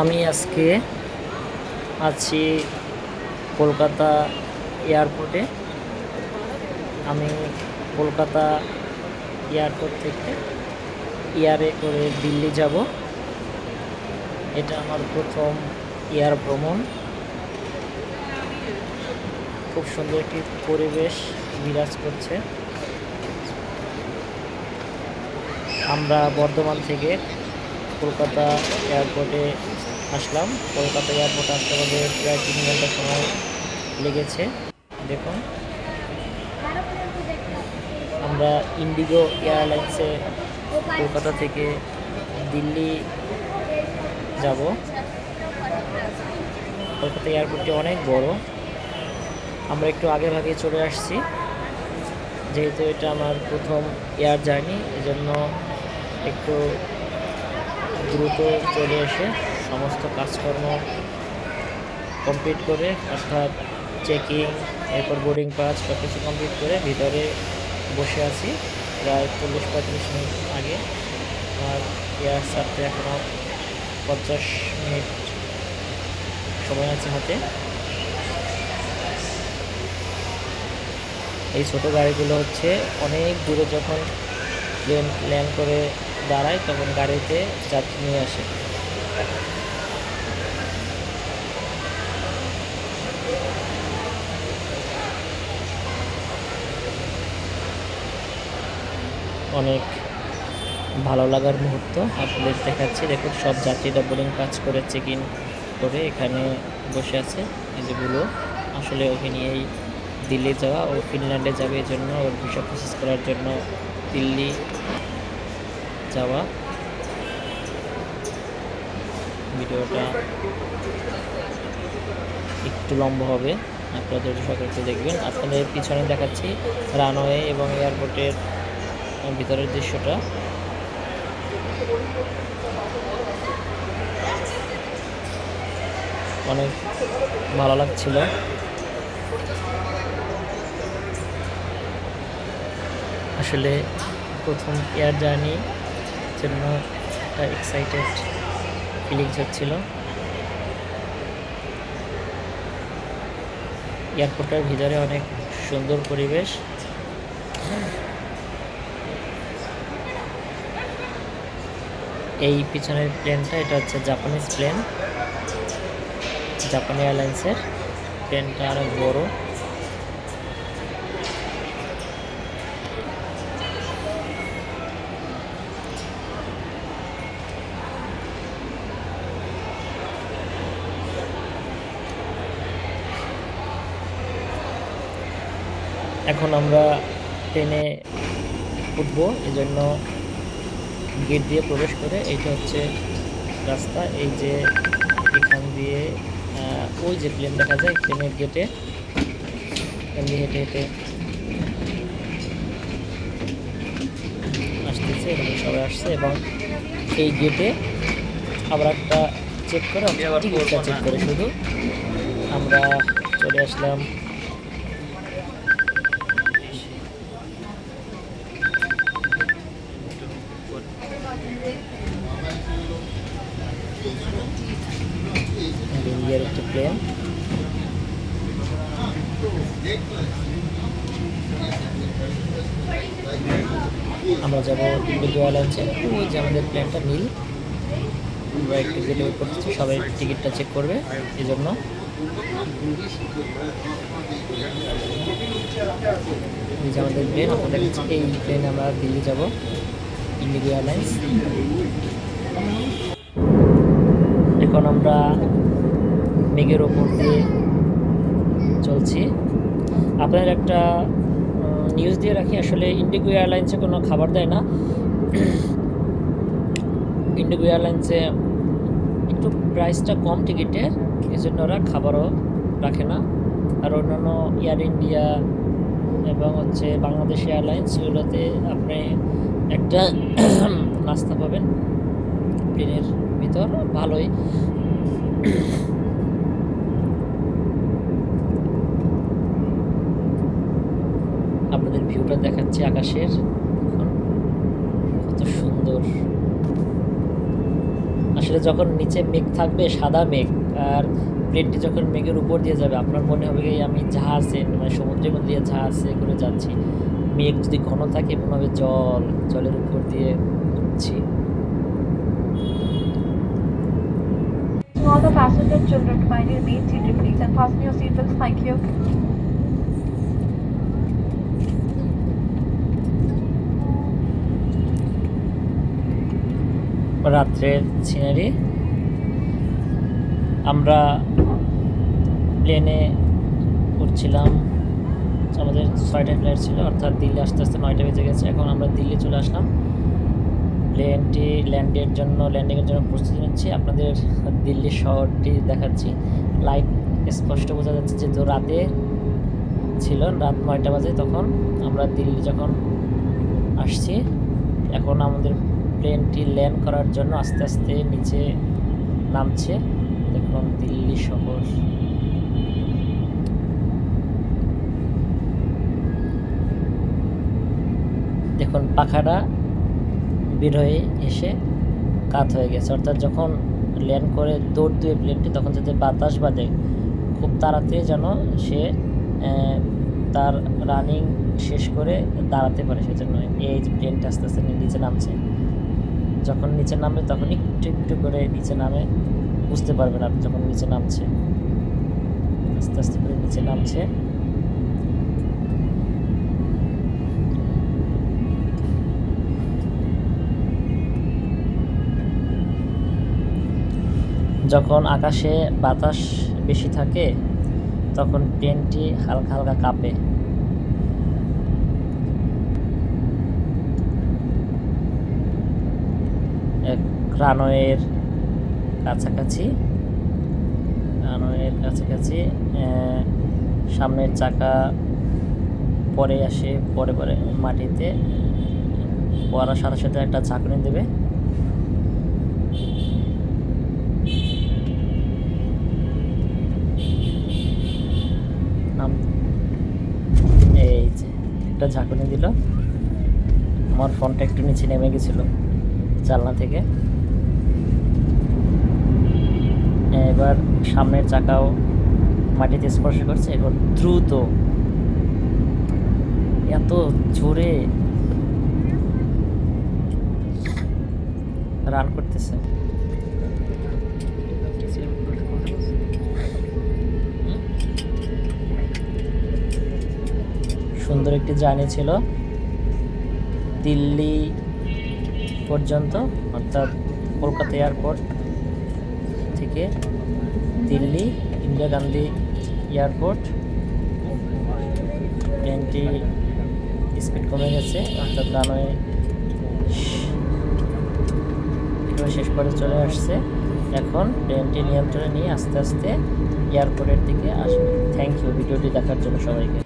আমি আজকে আছি কলকাতা এয়ারপোর্টে। আমি কলকাতা এয়ারপোর্ট থেকে এয়ারে করে দিল্লি যাব। এটা আমার প্রথম এয়ার ভ্রমণ। খুব সুন্দর একটি পরিবেশ বিরাজ করছে। আমরা বর্ধমান থেকে কলকাতা এয়ারপোর্টে আসলাম। কলকাতা এয়ারপোর্ট আসতে আমাদের প্রায় তিন ঘণ্টা সময় লেগেছে। দেখুন। আমরা ইন্ডিগো এয়ারলাইন্সে কলকাতা থেকে দিল্লি যাব। কলকাতা এয়ারপোর্টটি অনেক বড়। আমরা একটু আগে ভাগে চলে আসছি। যেহেতু এটা আমার প্রথম এয়ার জার্নি, এজন্য একটু দ্রুত চলে এসে সমস্ত কাজকর্ম কমপ্লিট করে, অর্থাৎ চেকিং এরপর বোর্ডিং পাস সব কিছু কমপ্লিট করে ভিতরে বসে আছি। প্রায় চল্লিশ পঁয়ত্রিশ মিনিট আগে। আর এয়ার ছাড়তে এখনও পঞ্চাশ মিনিট সময় আছে হাতে। এই ছোটো গাড়িগুলো হচ্ছে অনেক দূরে যখন প্লেন ল্যান্ড করে দাঁড়ায় তখন গাড়িতে যাত্রী নিয়ে আসে। অনেক ভালো লাগার মুহূর্ত। আপনাদের দেখাচ্ছি, দেখুন, সব যাত্রীরা বোলিং কাজ করে চেক ইন করে এখানে বসে আছে। এই যেগুলো আসলে ওকে নিয়েই দিল্লি যাওয়া। ও ফিনল্যান্ডে যাবে এই জন্য ওর ভিসা প্রসেস করার জন্য দিল্লি যাওয়া। ভিডিওটা একটু লম্বা হবে ধৈর্য সহকারে দেখবেন। আপনাদের পিছনে দেখাচ্ছি রানওয়ে এবং এয়ারপোর্টের ভিতরের দৃশ্যটা। অনেক ভালো লাগছিল। আসলে প্রথম এয়ার জার্নি জন্য একটা এক্সাইটেড ফিলিংস হচ্ছিল। এয়ারপোর্টের ভিতরে অনেক সুন্দর পরিবেশ। এই পিছনের প্লেনটা এটা হচ্ছে জাপানিজ প্লেন জাপানি এয়ারলাইন্সের প্লেনটা অনেক বড়। এখন আমরা ট্রেনে উঠবো এই জন্য গেট দিয়ে প্রবেশ করে এইটা হচ্ছে রাস্তা। এই যে এখান দিয়ে ওই যে প্লেন দেখা যায় প্লেনের গেটে এমনি হেঁটে হেঁটে আসতেছে এরকম সবাই আসছে এবং এই গেটে আবার একটা চেক করে টিকিটটা চেক করে শুধু আমরা চলে আসলাম আমরা যাব ইন্ডিগো এয়ারলাইন্সে ওই যে আমাদের প্ল্যানটা নীল। আমরা একটু ওয়েট করতেছি, সবাই টিকিটটা চেক করবে এই জন্য যে আমাদের প্লেন কাছে এই প্লেনে আমরা দিল্লি যাব ইন্ডিগো এয়ারলাইন্স এখন আমরা মেঘের ওপর দিয়ে চলছি। আপনার একটা নিউজ দিয়ে রাখি, আসলে ইন্ডিগো এয়ারলাইন্সে কোনো খাবার দেয় না। ইন্ডিগো এয়ারলাইন্সে একটু প্রাইসটা কম টিকিটের এই জন্য ওরা খাবারও রাখে না। আর অন্যান্য এয়ার ইন্ডিয়া এবং হচ্ছে বাংলাদেশ এয়ারলাইন্স এগুলোতে আপনি একটা নাস্তা পাবেন। প্লেনের ভিতর, ভালোই আপনাদের ভিউটা দেখাচ্ছি আকাশের কত সুন্দর আসলে যখন নিচে মেঘ থাকবে সাদা মেঘ আর প্লেনটি যখন মেঘের উপর দিয়ে যাবে আপনার মনে হবে কি আমি জাহাজে মানে সমুদ্রের মধ্যে দিয়ে জাহাজে করে যাচ্ছি মেঘ যদি ঘন থাকে মনে হবে জল জলের উপর দিয়ে উঠছি all the passenger children, kindly remain seated, please, and fasten your seatbelts. Thank you. রাত্রের সিনারি। আমরা প্লেনে উঠছিলাম। আমাদের ছয়টা ফ্লাইট ছিল, অর্থাৎ দিল্লি আস্তে আস্তে নয়টা বেজে গেছে। এখন আমরা দিল্লি চলে আসলাম। প্লেনটি ল্যান্ডের জন্য ল্যান্ডিংয়ের জন্য প্রস্তুতি নিচ্ছি। আপনাদের দিল্লি শহরটি দেখাচ্ছি। লাইট স্পষ্ট বোঝা যাচ্ছে যেহেতু রাতে ছিল, রাত নয়টা বাজে তখন। আমরা দিল্লি যখন আসছি, এখন আমাদের প্লেনটি ল্যান্ড করার জন্য আস্তে আস্তে নিচে নামছে। দেখুন, দিল্লি শহর। দেখুন, পাখাটা বের হয়ে এসে কাত হয়ে গেছে। অর্থাৎ যখন ল্যান্ড করে দৌড় দিয়ে প্লেনটি, তখন যাতে বাতাস বাদে, খুব তাড়াতাড়ি যেন সে তার রানিং শেষ করে দাঁড়াতে পারে, সেজন্য এই প্লেনটা আস্তে আস্তে নিচে নামছে। যখন নিচে নামবে তখন একটু একটু করে নিচে নামে, বুঝতে পারবেন আপনি যখন নিচে নামছে। আস্তে আস্তে করে নিচে নামছে। যখন আকাশে বাতাস বেশি থাকে, তখন প্লেনটি হালকা হালকা কাঁপে। রানওয়ের কাছাকাছি রানওয়ের কাছাকাছি সামনের চাকা পরে আসে, পরে পরে মাটিতে, পড়ার সাথে সাথে একটা ঝাঁকুনি দেবে। এই যে, একটা ঝাঁকুনি দিল। আমার ফোনটা একটু নিচে নেমে গেছিল, জানলা থেকে। এবার সামনের চাকাও মাটিতে স্পর্শ করছে এখন দ্রুত এত জোরে রান করতেছে। সুন্দর একটি জার্নি ছিল। দিল্লি পর্যন্ত, অর্থাৎ কলকাতা এয়ারপোর্ট। থেকে দিল্লি, ইন্দিরা গান্ধী এয়ারপোর্ট। ট্রেনটি স্পিড কমে গেছে, অর্থাৎ রানওয়ে শেষ করে চলে আসছে। এখন ট্রেনটি নিয়ন্ত্রণে নিয়ে আস্তে আস্তে এয়ারপোর্টের দিকে আসবে। থ্যাংক ইউ ভিডিওটি দেখার জন্য সবাইকে।